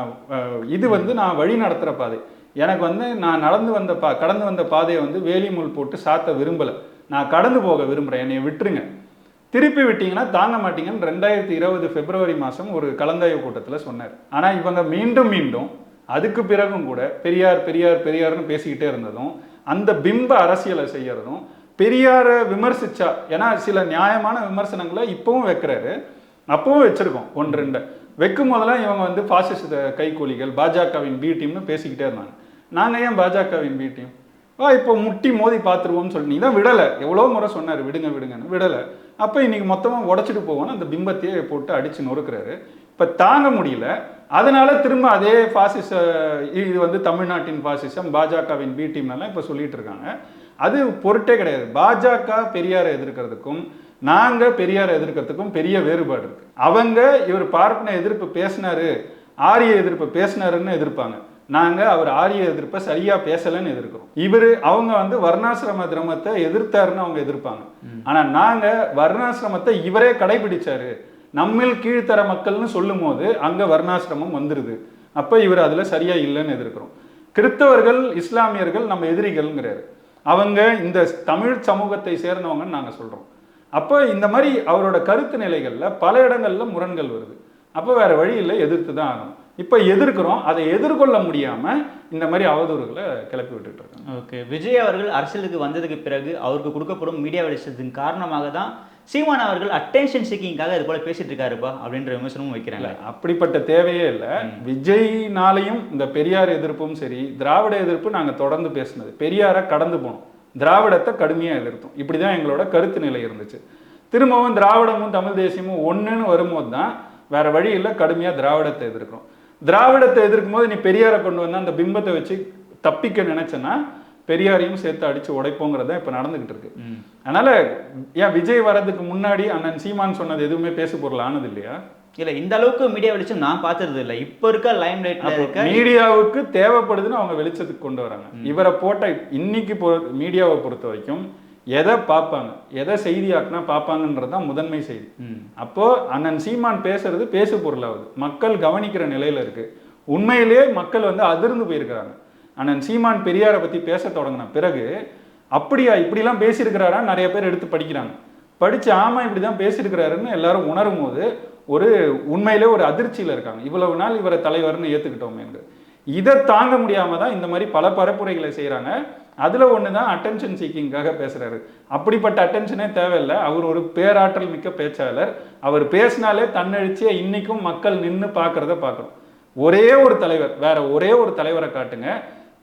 இது வந்து நான் வழி நடத்துகிற பாதை. எனக்கு வந்து நான் நடந்து வந்த பா கடந்து வந்த பாதையை வந்து வேலி முள் போட்டு சாத்த விரும்பலை. நான் கடந்து போக விரும்புகிறேன் என்னை விட்டுருங்க. திருப்பி விட்டீங்கன்னா தாங்க மாட்டீங்கன்னு ரெண்டாயிரத்தி இருபது பிப்ரவரி மாதம் ஒரு கலந்தாய்வு கூட்டத்தில் சொன்னார். ஆனால் இவங்க மீண்டும் மீண்டும் அதுக்கு பிறகும் கூட பெரியார் பெரியார் பெரியார்னு பேசிக்கிட்டே இருந்ததும் அந்த பிம்ப அரசியலை செய்யறதும் பெரியாரை விமர்சிச்சா ஏன்னா சில நியாயமான விமர்சனங்களை இப்பவும் வைக்கிறாரு. அப்பவும் வச்சிருக்கோம் ஒன்று ரெண்டு. வைக்கும் போதெல்லாம் இவங்க வந்து பாசிச கைக்கூலிகள் பாஜகவின் பி டீம்னு பேசிக்கிட்டே இருந்தாங்க. நாங்கள் ஏன் பாஜகவின் பி டீம் வா இப்போ முட்டி மோதி பார்த்துருவோம்னு சொல்லி நீ தான் விடலை. எவ்வளோ முறை சொன்னார் விடுங்க விடுங்கன்னு. விடலை. அப்போ இன்னைக்கு மொத்தமாக உடச்சிட்டு போவோன்னு அந்த பிம்பத்தையே போட்டு அடித்து நொறுக்கிறாரு. இப்போ தாங்க முடியல. அதனால திரும்ப அதே பாசிச இது வந்து தமிழ்நாட்டின் பாசிசம் பாஜகவின் பி டீம்லாம் இப்போ சொல்லிட்டு இருக்காங்க. அது பொருட்டே கிடையாது. பாஜக பெரியாரை எதிர்க்கிறதுக்கும் நாங்க பெரியாரை எதிர்க்கிறதுக்கும் பெரிய வேறுபாடு இருக்கு. அவங்க இவர் பார்ப்பன எதிர்ப்பு பேசினாரு ஆரிய எதிர்ப்பு பேசினாருன்னு எதிர்ப்பாங்க. நாங்க அவர் ஆரிய எதிர்ப்பை சரியா பேசலைன்னு எதிர்க்கிறோம். இவரு அவங்க வந்து வர்ணாசிரம திரமத்தை எதிர்த்தாருன்னு அவங்க எதிர்ப்பாங்க. ஆனா நாங்க வர்ணாசிரமத்தை இவரே கடைபிடிச்சாரு. நம்மில் கீழ்த்தர மக்கள்னு சொல்லும் போது அங்க வர்ணாசிரமம் வந்துருது. அப்ப இவர் அதுல சரியா இல்லைன்னு எதிர்க்கிறோம். கிறிஸ்தவர்கள் இஸ்லாமியர்கள் நம்ம எதிரிகள்ங்கிறாரு. அவங்க இந்த தமிழ் சமூகத்தை சேர்ந்தவங்கன்னு நாங்க சொல்றோம். அப்போ இந்த மாதிரி அவரோட கருத்து நிலைகள்ல பல இடங்கள்ல முரண்கள் வருது. அப்போ வேற வழி இல்லை எதிர்த்து தான் ஆகணும். இப்போ எதிர்க்கிறோம் அதை எதிர்கொள்ள முடியாம இந்த மாதிரி அவதூறுகளை கிளப்பி விட்டுட்டு இருக்காங்க.
ஓகே. விஜய் அவர்கள் அரசியலுக்கு வந்ததுக்கு பிறகு அவருக்கு கொடுக்கப்படும் மீடியா வெளிச்சத்தின் காரணமாக தான் சீமான் அவர்கள் அட்டென்ஷன் சீக்கிங்காக இது போல பேசிட்டு இருக்காருப்பா அப்படின்ற விமர்சனமும் வைக்கிறாங்க.
அப்படிப்பட்ட தேவையே இல்லை. விஜய்னாலையும் இந்த பெரியார் எதிர்ப்பும் சரி திராவிட எதிர்ப்பு நாங்க தொடர்ந்து பேசினது. பெரியாரை கடந்து போனோம். திராவிடத்தை கடுமையா எதிர்த்தோம். இப்படிதான் எங்களோட கருத்து நிலை இருந்துச்சு. திரும்பவும் திராவிடமும் தமிழ் தேசியமும் ஒண்ணுன்னு வரும்போது தான் வேற வழி இல்லை கடுமையா திராவிடத்தை எதிர்க்கிறோம். திராவிடத்தை எதிர்க்கும் போது நீ பெரியாரை கொண்டு வந்து அந்த பிம்பத்தை வச்சு தப்பிக்க நினைச்சேன்னா பெரியாரையும் சேர்த்து அடிச்சு உடைப்போங்கிறது இப்போ நடந்துகிட்டு இருக்கு. அதனால ஏன் விஜய் வர்றதுக்கு முன்னாடி அண்ணன் சீமான் சொன்னது எதுவுமே பேசு பொருள் ஆனது இல்லையா?
இல்ல இந்த அளவுக்கு மீடியா வெளிச்சம் நான் பார்த்தது இல்ல. இப்ப இருக்க லைம் லைட்ல இருக்க
மீடியாவுக்கு தேவைப்படுதுன்னு அவங்க வெளிச்சத்துக்கு கொண்டு வராங்க. இவரை போட்ட இன்னைக்கு மீடியாவை பொறுத்த வரைக்கும் எதை பார்ப்பாங்க? எதை செய்தியாக்குனா பார்ப்பாங்கன்றது தான் முதன்மை செய்தி. அப்போ அண்ணன் சீமான் பேசுறது பேசு பொருளாகுது மக்கள் கவனிக்கிற நிலையில இருக்கு. உண்மையிலேயே மக்கள் வந்து அதிர்ந்து போயிருக்கிறாங்க. அண்ணன் சீமான் பெரியாரை பற்றி பேச தொடங்கின பிறகு அப்படியா இப்படிலாம் பேசியிருக்கிறாரா? நிறைய பேர் எடுத்து படிக்கிறாங்க. படிச்சு இப்படி தான் பேசியிருக்கிறாருன்னு எல்லாரும் உணரும் போது ஒரு உண்மையிலே ஒரு அதிர்ச்சியில் இருக்காங்க. இவ்வளவு நாள் இவரை தலைவர்னு ஏத்துக்கிட்டோமே என்று. இதை தாங்க முடியாமல் தான் இந்த மாதிரி பல பரப்புரைகளை செய்கிறாங்க அதில் ஒன்று தான் அட்டென்ஷன் சீக்கிங்காக பேசுகிறாரு அப்படிப்பட்ட அட்டென்ஷனே தேவையில்லை. அவர் ஒரு பேராற்றல் மிக்க பேச்சாளர். அவர் பேசினாலே தன்னெழுச்சியை இன்றைக்கும் மக்கள் நின்று பார்க்குறத பார்க்குறோம் ஒரே ஒரு தலைவர் வேற ஒரே ஒரு தலைவரை காட்டுங்க.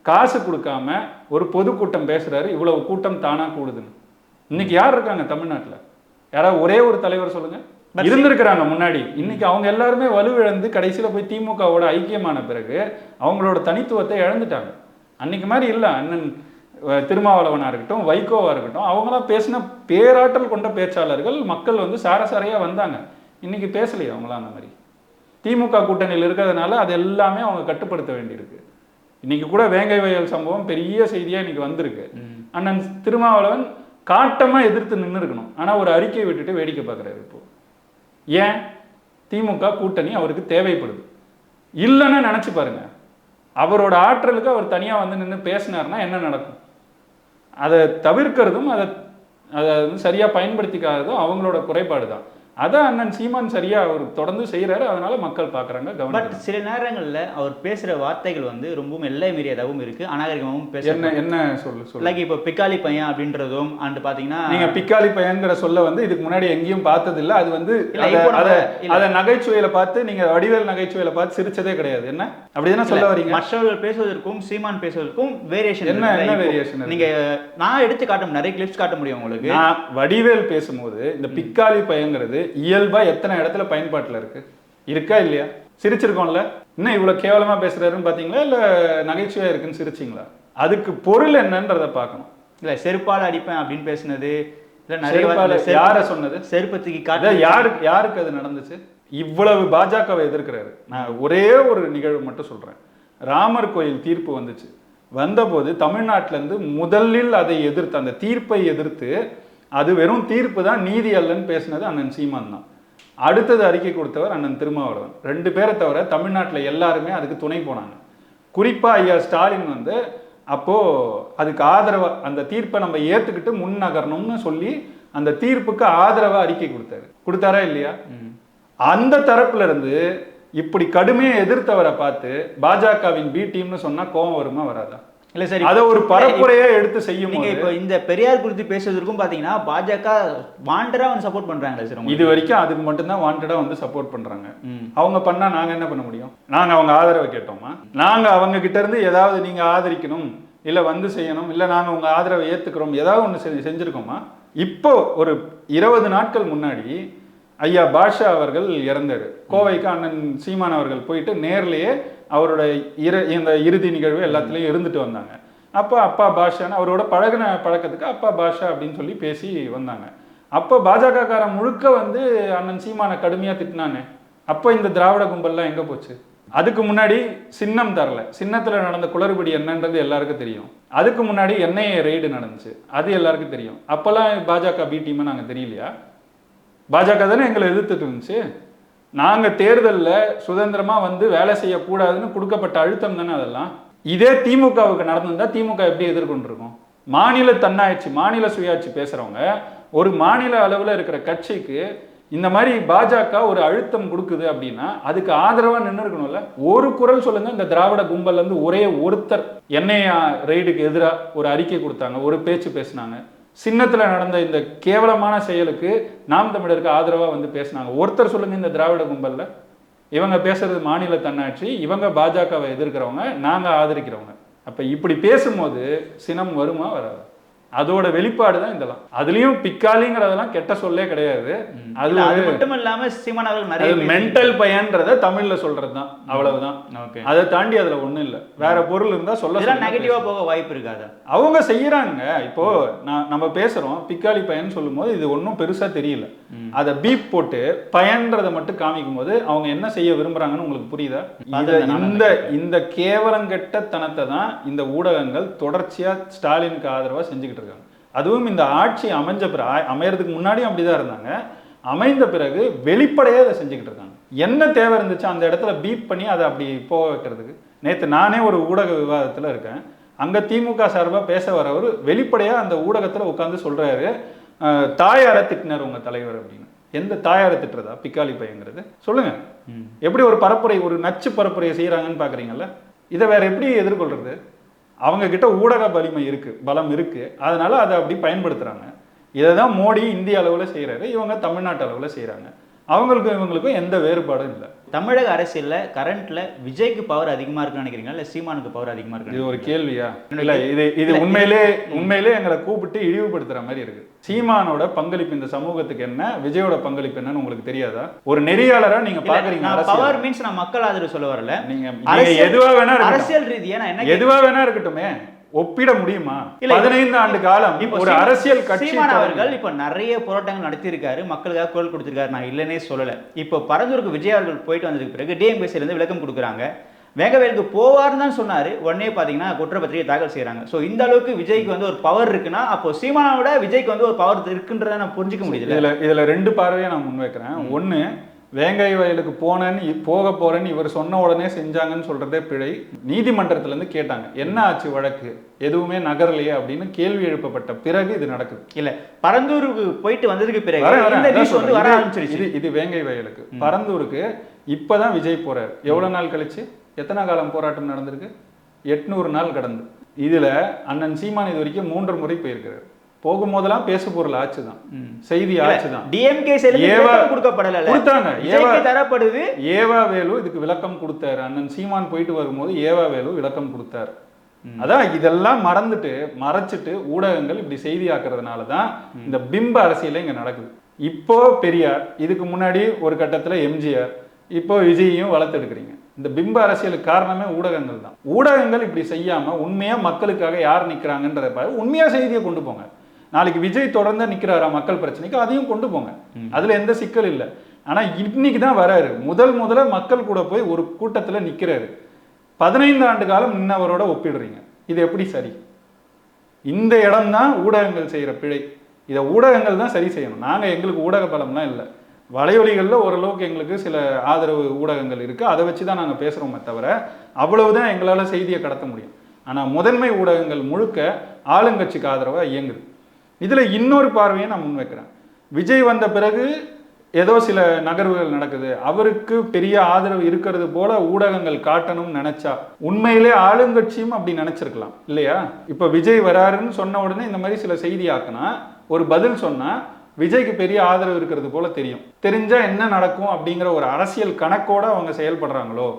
காசு கொடுக்காம ஒரு பொதுக்கூட்டம் பேசுறாரு இவ்வளவு கூட்டம் தானா கூடுதுன்னு. இன்னைக்கு யார் இருக்காங்க தமிழ்நாட்டுல? யாராவது ஒரே ஒரு தலைவர் சொல்லுங்க. இருந்திருக்கிறாங்க முன்னாடி. இன்னைக்கு அவங்க எல்லாருமே வலுவிழந்து கடைசியில போய் திமுகவோட ஐக்கியமான பிறகு அவங்களோட தனித்துவத்தை இழந்துட்டாங்க. அன்னைக்கு மாதிரி இல்ல. அண்ணன் அஹ், திருமாவளவனா இருக்கட்டும் வைகோவா இருக்கட்டும் அவங்களாம் பேசின பேராற்றல் கொண்ட பேச்சாளர்கள் மக்கள் வந்து சாரசாரையா வந்தாங்க. இன்னைக்கு பேசலையே அவங்களாம் அந்த மாதிரி. திமுக கூட்டணியில் இருக்கிறதுனால அது எல்லாமே அவங்க கட்டுப்படுத்த வேண்டியிருக்கு. இன்னைக்கு கூட வேங்கை வயல் சம்பவம் பெரிய செய்தியா இன்னைக்கு வந்திருக்கு. அண்ணன் திருமாவளவன் காட்டமா எதிர்த்து நின்று இருக்கணும். ஆனா ஒரு அறிக்கையை விட்டுட்டு வேடிக்கை பார்க்குறாரு இப்போ. ஏன்? திமுக கூட்டணி அவருக்கு தேவைப்படுது. இல்லைன்னு நினைச்சு பாருங்க. அவரோட ஆற்றலுக்கு அவர் தனியா வந்து நின்று பேசினார்னா என்ன நடக்கும்? அதை தவிர்க்கிறதும் அதை அதை வந்து சரியா பயன்படுத்திக்காததும் அவங்களோட குறைபாடு தான் அதை அண்ணன் சீமான் சரியா அவர் தொடர்ந்து செய்றாரு அதனால மக்கள் பார்க்கறாங்க
பட் சில நேரங்கள்ல அவர் பேசுற வார்த்தைகள் வந்து ரொம்பவும் எல்லை மீறியதாகவும் இருக்கு அநாகரிகமாகவும் பேச
என்ன என்ன சொல்லு சொல்லு.
லைக் இப்போ பிக்காலி பையன் அப்படின்றதும் அண்ட் பாத்தீங்கன்னா
நீங்க பிக்காலி பையன்கிற சொல்ல வந்து இதுக்கு முன்னாடி எங்கேயும் பார்த்தது இல்ல அது வந்து அத- நகைச்சுவையில பார்த்து நீங்க வடிவேல் நகைச்சுவையில பார்த்து சிரிச்சதே கிடையாது. என்ன? அப்படிதானே சொல்ல வரீங்க?
மற்றவர்கள் பேசுவதற்கும் சீமான் பேசுவதற்கும் வேரியேஷன்
என்ன- என்ன இருக்கு?
நீங்க நான் எடுத்து காட்ட நிறைய கிளிப்ஸ் காட்ட முடியும் உங்களுக்கு.
வடிவேல் பேசும்போது இந்த பிக்காலி பயங்கிறது இயல்பா எத்தனை இடத்துல பயன்பாட்டுல இருக்கு? இருக்கா இல்லையா? சிரிச்சிருக்கோம்ல. இன்னும் இவ்வளவு கேவலமா பேசுறாருன்னு பாத்தீங்களா? இல்ல நகைச்சுவையா இருக்குன்னு சிரிச்சீங்களா? அதுக்கு பொருள் என்னன்றத பார்க்கணும்.
இல்ல செருப்பால அடிப்பேன் அப்படின்னு பேசுனது இல்ல நிறைய செருப்பு-
யார சொன்னது?
செருப்பத்துக்கு
அதான்
காட்ட
யாருக்கு யாருக்கு அது நடந்துச்சு? இவ்வளவு பாஜகவை எதிர்க்கிறாரு. நான் ஒரே ஒரு நிகழ்வு மட்டும் சொல்றேன். ராமர் கோயில் தீர்ப்பு வந்துச்சு. வந்தபோது தமிழ்நாட்டுல இருந்து முதலில் அதை எதிர்த்து அந்த தீர்ப்பை எதிர்த்து அது வெறும் தீர்ப்பு தான் நீதி அல்லன்னு பேசினது அண்ணன் சீமான் தான். அடுத்தது அறிக்கை கொடுத்தவர் அண்ணன் திருமாவளவன். ரெண்டு பேரை தவிர தமிழ்நாட்டுல எல்லாருமே அதுக்கு துணை போனாங்க. குறிப்பா ஐயா ஸ்டாலின் வந்து அப்போ அதுக்கு ஆதரவா அந்த தீர்ப்பை நம்ம ஏத்துக்கிட்டு முன் நகரணும்னு சொல்லி அந்த தீர்ப்புக்கு ஆதரவா அறிக்கை கொடுத்தாரு. கொடுத்தாரா இல்லையா? அந்த தரப்புல இருந்து இப்படி கடுமையா எதிர்த்தவரை பார்த்து பாஜகவின் பி டீம்னு சொன்னா கோவம் வருமா வராதா?
இல்ல சரி
அதை ஒரு பரப்புரையா எடுத்து செய்யும்
நீங்க
போது
இப்போ இந்த பெரியார் குறித்து பேசுறதுக்கும் பாத்தீங்கன்னா பாஜக வாண்டரா வந்து சப்போர்ட் பண்றாங்களே சார்
இது வரைக்கும் அதுக்கு மட்டும்தான் வாண்டடா வந்து சப்போர்ட் பண்றாங்க. அவங்க பண்ணா நாங்க என்ன பண்ண முடியும்? நாங்க அவங்க ஆதரவை கேட்டோமா? நாங்க அவங்க கிட்ட இருந்து ஏதாவது நீங்க ஆதரிக்கணும் இல்ல வந்து செய்யணும் இல்ல நாங்க உங்க ஆதரவை ஏத்துக்கிறோம் ஏதாவது ஒண்ணு செஞ்சு செஞ்சிருக்கோமா? இப்போ ஒரு இருபது நாட்கள் முன்னாடி ஐயா பாஷா அவர்கள் இறந்தார். கோவைக்கு அண்ணன் சீமான் அவர்கள் போயிட்டு நேர்லேயே அவரோட இரு இந்த இறுதி நிகழ்வு எல்லாத்துலேயும் இருந்துட்டு வந்தாங்க. அப்போ அப்பா பாஷான்னு அவரோட பழகுன பழக்கத்துக்கு அப்பா பாஷா அப்படின்னு சொல்லி பேசி வந்தாங்க. அப்போ பாஜகக்காரன் முழுக்க வந்து அண்ணன் சீமானை கடுமையாக திட்டினானே. அப்போ இந்த திராவிட கும்பல்லாம் எங்கே போச்சு? அதுக்கு முன்னாடி சின்னம் தரல. சின்னத்தில் நடந்த குளறுபடி என்னன்றது எல்லாருக்கும் தெரியும். அதுக்கு முன்னாடி என்ஐஏ ரெய்டு நடந்துச்சு. அது எல்லாருக்கும் தெரியும். அப்போல்லாம் பாஜக பி டீமை நாங்கள் தெரியலையா? பாஜக தானே எங்களை எதிர்த்துட்டு இருந்துச்சு. நாங்கள் தேர்தலில் சுதந்திரமாக வந்து வேலை செய்யக்கூடாதுன்னு கொடுக்கப்பட்ட அழுத்தம் தானே அதெல்லாம். இதே திமுகவுக்கு நடந்திருந்தால் திமுக எப்படி எதிர்கொண்டிருக்கும்? மாநில தன்னாட்சி மாநில சுயாட்சி பேசுகிறவங்க ஒரு மாநில அளவில் இருக்கிற கட்சிக்கு இந்த மாதிரி பாஜக ஒரு அழுத்தம் கொடுக்குது அப்படின்னா அதுக்கு ஆதரவாக நின்று இருக்கணும்ல ஒரு குரல் சொல்லுங்க இந்த திராவிட கும்பல்லேருந்து ஒரே ஒருத்தர் என்ஐஏ ரெய்டுக்கு எதிராக ஒரு அறிக்கை கொடுத்தாங்க ஒரு பேச்சு பேசினாங்க. சின்னத்தில் நடந்த இந்த கேவலமான செயலுக்கு நாம் தமிழருக்கு ஆதரவாக வந்து பேசினாங்க. ஒருத்தர் சொல்லுங்க இந்த திராவிட கும்பலில். இவங்க பேசுறது மாநில தன்னாட்சி இவங்க பாஜகவை எதிர்க்கிறவங்க நாங்கள் ஆதரிக்கிறவங்க. அப்போ இப்படி பேசும்போது சினம் வருமா வராது? அதோட வெளிப்பாடு தான் இதெல்லாம். அதுலயும் பிக்காலிங்கிறதெல்லாம் கெட்ட சொல்லே கிடையாது. அது
இல்ல, அது மட்டும் இல்லாம சீமான் அவர்கள் நிறைய
மென்டல் பையன்றத தமிழ்ல சொல்றது தான். அவ்வளவுதான். அதை தாண்டி அதுல ஒண்ணும் இல்ல. வேற பொருள் இருந்தா சொல்ல
நெகட்டிவா போக வாய்ப்பு இருக்காதா?
அவங்க செய்யறாங்க. இப்போ நான் நம்ம பேசுறோம். பிக்காளி பையன் சொல்லும்போது இது ஒன்றும் பெருசா தெரியல. அதை பீப் போட்டு பயன்றதை மட்டும் காமிக்கும் போது அவங்க என்ன செய்ய விரும்புறாங்கன்னு உங்களுக்கு புரியுதா? இந்த இந்த கேவலங்கெட்டத்தனத்தை தான் இந்த ஊடகங்கள் தொடர்ச்சியா ஸ்டாலினுக்கு ஆதரவா செஞ்சுக்கிட்டு இருக்காங்க. அதுவும் இந்த ஆட்சி அமைஞ்ச பிறகு ஆ- அமையறதுக்கு முன்னாடியும் அப்படிதான் இருந்தாங்க. அமைந்த பிறகு வெளிப்படையா அதை செஞ்சுக்கிட்டு இருக்காங்க. என்ன தேவை இருந்துச்சு அந்த இடத்துல பீப் பண்ணி அதை அப்படி போக வைக்கிறதுக்கு. நேத்து நானே ஒரு ஊடக விவாதத்துல இருக்கேன். அங்க திமுக சார்பா பேச வரவர் வெளிப்படையா அந்த ஊடகத்துல உட்கார்ந்து சொல்றாரு. அஹ், தாயாரை திட்டினார் உங்க தலைவர் அப்படின்னு. எந்த தாயாரை திட்டுறதா? பிக்காளி பையங்கிறது. சொல்லுங்க. எப்படி ஒரு பரப்புரை ஒரு நச்சு பரப்புரையை செய்யறாங்கன்னு பாக்குறீங்கல்ல இதை வேற எப்படி எதிர்கொள்றது? அவங்க கிட்ட ஊடக வலிமை இருக்கு பலம் இருக்கு. அதனால அதை அப்படி பயன்படுத்துறாங்க. இதை தான் மோடி இந்திய அளவுல செய்றாரு இவங்க தமிழ்நாட்டு அளவுல செய்றாங்க. அவங்களுக்கும் இவங்களுக்கும் எந்த வேறுபாடும் இல்லை.
தமிழக அரசியல்ல கரண்ட்ல விஜய்க்கு பவர் அதிகமா இருக்குன்னு நினைக்கிறீங்களா? இல்ல சீமானுக்கு பவர் அதிகமா
இது
இருக்கு
ஒரு கேள்வியா? இல்ல இது இது உண்மையிலே உண்மையிலே எங்களை கூப்பிட்டு இழிவுபடுத்துற மாதிரி இருக்கு. சீமானோட பங்களிப்பு இந்த சமூகத்துக்கு என்ன? விஜயோட பங்களிப்பு என்னன்னு உங்களுக்கு தெரியாதா? ஒரு நெறியாளரா நீங்க பாக்குறீங்க.
பவர் மீன்ஸ் நான் மக்கள் ஆதரவு சொல்ல வரல.
நீங்க எதுவா வேணா
அரசியல் ரீதியா என்ன
எதுவா வேணா இருக்கட்டுமே. ஒப்பிட முடியுமா? பதினைந்து ஆண்டு காலம் ஒரு அரசியல் கட்சி
அவர்கள் இப்ப நிறைய போராட்டங்கள் நடத்தியிருக்காரு. மக்களுக்காக குரல் கொடுத்திருக்காரு. நான் இல்லைன்னே சொல்லல. இப்போ பரந்தூருக்கு விஜய் அவர்கள் போயிட்டு வந்ததுக்கு பிறகு டிஎம்பிசில இருந்து விளக்கம் கொடுக்குறாங்க. வேங்கவேலுக்கு போவார்னு தான் சொன்னாரு. உடனே பாத்தீங்கன்னா குற்றப்பத்திரிகை தாக்கல் செய்றாங்க சோ இந்த அளவுக்கு விஜய்க்கு வந்து ஒரு பவர் இருக்குன்னா அப்போ சீமானை விட விஜய்க்கு வந்து ஒரு பவர் இருக்குன்றதை நான் புரிஞ்சுக்க முடியுது
இதுல இதுல ரெண்டு பார்வையை நான் முன்வைக்கிறேன். ஒண்ணு வேங்கை வயலுக்கு போனேன்னு போக போறேன்னு இவர் சொன்ன உடனே செஞ்சாங்கன்னு சொல்றதே பிழை. நீதிமன்றத்துல இருந்து கேட்டாங்க என்ன ஆச்சு வழக்கு? எதுவுமே நகரலையே? அப்படின்னு கேள்வி எழுப்பப்பட்ட பிறகு இது நடக்குது.
இல்ல பரந்தூருக்கு போயிட்டு வந்ததுக்கு பிறகு
இது இது வேங்கை வயலுக்கு. பரந்தூருக்கு இப்பதான் விஜய் போறாரு. எவ்வளவு நாள் கழிச்சு? எத்தனை காலம் போராட்டம் நடந்திருக்கு? எட்நூறு நாள் கடந்து. இதுல அண்ணன் சீமான் இது வரைக்கும் மூன்று முறை போயிருக்கிறார். போகும்போதெல்லாம் பேசு பொருள் ஆச்சுதான். செய்தி ஆச்சுதான்.
டிஎம்கே சைடுல
ஏவா-
விளக்கம் கொடுக்கப்படல
கொடுத்தாங்க. ஏவா-
தரப்படுது.
ஏவா வேலு இதுக்கு விளக்கம் கொடுத்தாரு. அண்ணன் சீமான் போயிட்டு வரும்போது ஏவா வேலு விளக்கம் கொடுத்தாரு. அதான் இதெல்லாம் மறந்துட்டு மறைச்சிட்டு ஊடகங்கள் இப்படி செய்தி ஆக்குறதுனால தான் இந்த பிம்ப அரசியலே இங்க நடக்குது. இப்போ பெரியார் இதுக்கு முன்னாடி ஒரு கட்டத்துல எம்ஜிஆர் இப்போ விஜயையும் வளர்த்தெடுக்கிறீங்க. இந்த பிம்ப அரசியலுக்கு காரணமே ஊடகங்கள் தான். ஊடகங்கள் இப்படி செய்யாம உண்மையா மக்களுக்காக யார் நிக்கிறாங்கன்றத உண்மையா செய்தியை கொண்டு போங்க. நாளைக்கு விஜய் தொடர்ந்து நிக்கிறாரா மக்கள் பிரச்சனைக்கு அதையும் கொண்டு போங்க. அதுல எந்த சிக்கல் இல்லை. ஆனா இன்னைக்கு தான் வராரு. முதல் முதல்ல மக்கள் கூட போய் ஒரு கூட்டத்துல நிக்கிறாரு. பதினைந்து ஆண்டு காலம் நின்னவரோட ஒப்பிடுறீங்க. இது எப்படி சரி? இந்த இடம் தான் ஊடகங்கள் செய்யற பிழை. இதை ஊடகங்கள் தான் சரி செய்யணும். நாங்க எங்களுக்கு ஊடக பலம்லாம் இல்லை. வலையொலிகளில் ஓரளவுக்கு எங்களுக்கு சில ஆதரவு ஊடகங்கள் இருக்கு. அதை வச்சு தான் நாங்கள் பேசுகிறோமே தவிர அவ்வளவுதான் எங்களால் செய்தியை கடத்த முடியும். ஆனால் முதன்மை ஊடகங்கள் முழுக்க ஆளுங்கட்சிக்கு ஆதரவாக இயங்குது. இதில் இன்னொரு பார்வையை நான் முன்வைக்கிறேன். விஜய் வந்த பிறகு ஏதோ சில நகர்வுகள் நடக்குது. அவருக்கு பெரிய ஆதரவு இருக்கிறது போல ஊடகங்கள் காட்டணும்னு நினைச்சா உண்மையிலே ஆளுங்கட்சியும் அப்படி நினைச்சிருக்கலாம் இல்லையா? இப்ப விஜய் வராருன்னு சொன்ன உடனே இந்த மாதிரி சில செய்தி ஆக்குனா ஒரு பதில் சொன்னா விஜய்க்கு பெரிய ஆதரவு இருக்கிறது போல தெரியும். தெரிஞ்சா என்ன நடக்கும் அப்படிங்கிற ஒரு அரசியல் கணக்கோட அவங்க செயல்படுறாங்களோ?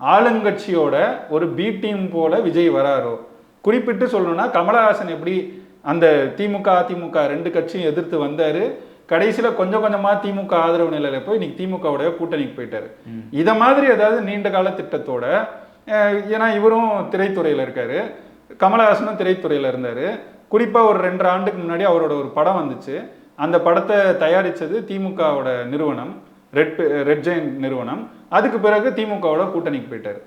ஆளுங்கட்சியோட ஒரு பி டீம் போல விஜய் வராரோ? குறிப்பிட்டு சொல்லணும்னா கமலஹாசன் எப்படி அந்த திமுக அதிமுக ரெண்டு கட்சியும் எதிர்த்து வந்தாரு. கடைசியில கொஞ்சம் கொஞ்சமா திமுக ஆதரவு நிலையில போய் இன்னைக்கு திமுகவுடைய கூட்டணிக்கு போயிட்டாரு. இத மாதிரி ஏதாவது நீண்ட கால திட்டத்தோட ஏன்னா இவரும் திரைத்துறையில இருக்காரு. கமலஹாசனும் திரைத்துறையில இருந்தாரு. குறிப்பா ஒரு ரெண்டு ஆண்டுக்கு முன்னாடி அவரோட ஒரு படம் வந்துச்சு. அந்த படத்தை தயாரிச்சது திமுகவோட நிறுவனம் ரெட் ரெட் ஜெயின் நிறுவனம். அதுக்கு பிறகு திமுகவோட கூட்டணிக்கு போயிட்டாரு.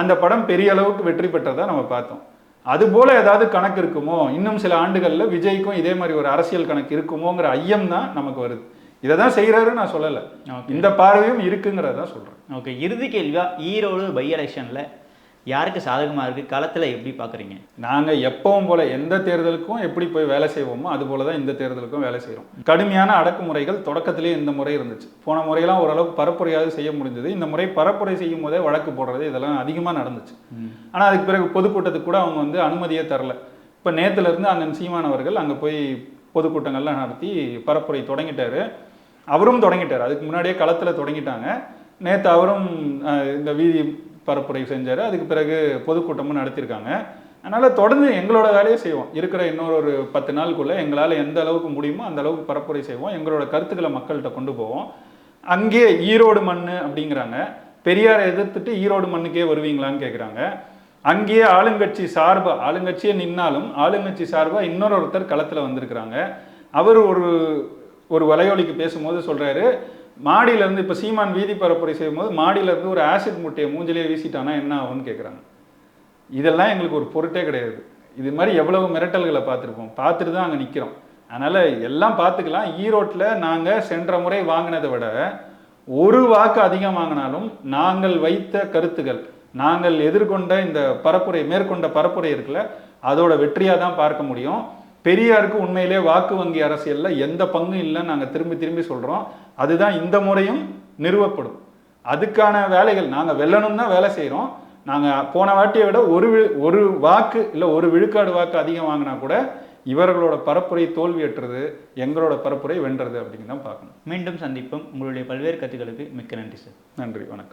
அந்த படம் பெரிய அளவுக்கு வெற்றி பெற்றதா நம்ம பார்த்தோம். அது போல ஏதாவது கணக்கு இருக்குமோ? இன்னும் சில ஆண்டுகள்ல விஜய்க்கும் இதே மாதிரி ஒரு அரசியல் கணக்கு இருக்குமோங்கிற ஐயம் தான் நமக்கு வருது. இதை தான் செய்யறாரு நான் சொல்லலை. இந்த பார்வையும் இருக்குங்கிறத சொல்றேன்.
ஓகே இறுதி கேள்வியா? ஈரோடு பை எலெக்ஷன்ல யாருக்கு சாதகமா இருக்கு? களத்துல எப்படி பாக்குறீங்க?
நாங்க எப்பவும் போல எந்த தேர்தலுக்கும் எப்படி போய் வேலை செய்வோமோ அது போல தான் இந்த தேர்தலுக்கும் வேலை செய்றோம். கடுமையான அடக்குமுறைகள் தொடக்கத்திலேயே இந்த முறை இருந்துச்சு. போன முறையெல்லாம் ஓரளவுக்கு பரப்புரையாவது செய்ய முடிஞ்சது. இந்த முறை பரப்புரை செய்யும் போதே வழக்கு போடுறது இதெல்லாம் அதிகமா நடந்துச்சு. ஆனா அதுக்கு பிறகு பொதுக்கூட்டத்துக்கு கூட அவங்க வந்து அனுமதியே தரல. இப்ப நேத்துல இருந்து அண்ணன் சீமான் அவர்கள் அங்க போய் பொதுக்கூட்டங்கள்லாம் நடத்தி பரப்புரை தொடங்கிட்டாரு. அவரும் தொடங்கிட்டார். அதுக்கு முன்னாடியே களத்துல தொடங்கிட்டாங்க. நேத்து அவரும் இந்த வீதி பரப்புரை செஞ்சார். அதுக்கு பிறகு பொதுக்கூட்டமும் நடத்தியிருக்காங்க. அதனால் தொடர்ந்து எங்களோட வேலையை செய்வோம். இருக்கிற இன்னொரு ஒரு பத்து நாளுக்குள்ளே எங்களால் எந்த அளவுக்கு முடியுமோ அந்த அளவுக்கு பரப்புரை செய்வோம். எங்களோட கருத்துக்களை மக்கள்கிட்ட கொண்டு போவோம். அங்கேயே ஈரோடு மண்ணு அப்படிங்கிறாங்க. பெரியாரை எதிர்த்துட்டு ஈரோடு மண்ணுக்கே வருவீங்களான்னு கேட்குறாங்க அங்கேயே ஆளுங்கட்சி சார்பாக ஆளுங்கட்சியே நின்னாலும் ஆளுங்கட்சி சார்பாக இன்னொரு ஒருத்தர் களத்தில் வந்திருக்கிறாங்க. அவர் ஒரு ஒரு வலையொலிக்கு பேசும்போது சொல்கிறாரு மாடியிலேருந்து இப்போ சீமான் வீதி பரப்புரை செய்யும்போது மாடியில இருந்து ஒரு ஆசிட் முட்டையை மூஞ்சிலேயே வீசிட்டானா என்ன ஆகும்னு கேட்குறாங்க இதெல்லாம் எங்களுக்கு ஒரு பொருட்டே கிடையாது. இது மாதிரி எவ்வளவு மிரட்டல்களை பார்த்துருப்போம். பார்த்துட்டு தான் அங்கே நிற்கிறோம் அதனால் எல்லாம் பார்த்துக்கலாம். ஈரோட்டில் நாங்கள் சென்ற முறை வாங்கினதை விட ஒரு வாக்கு அதிகம் வாங்கினாலும் நாங்கள் வைத்த கருத்துகள் நாங்கள் எதிர்கொண்ட இந்த பரப்புரை மேற்கொண்ட பரப்புரை இருக்குல்ல அதோட வெற்றியாக தான் பார்க்க முடியும். பெரியாருக்கு உண்மையிலே வாக்கு வங்கி அரசியல்ல எந்த பங்கும் இல்லைன்னு நாங்கள் திரும்பி திரும்பி சொல்றோம். அதுதான் இந்த முறையும் நிறுவப்படும். அதுக்கான வேலைகள் நாங்கள் வெல்லணும் தான் வேலை செய்கிறோம் நாங்கள் போன வாட்டியை விட ஒரு ஒரு வாக்கு இல்லை ஒரு விழுக்காடு வாக்கு அதிகம் வாங்கினா கூட இவர்களோட பரப்புரை தோல்வியற்றது எங்களோட பரப்புரை வென்றது அப்படின்னு தான் பார்க்கணும்.
மீண்டும் சந்திப்போம். உங்களுடைய பல்வேறு கருத்துக்களுக்கு மிக்க நன்றி சார்.
நன்றி வணக்கம்.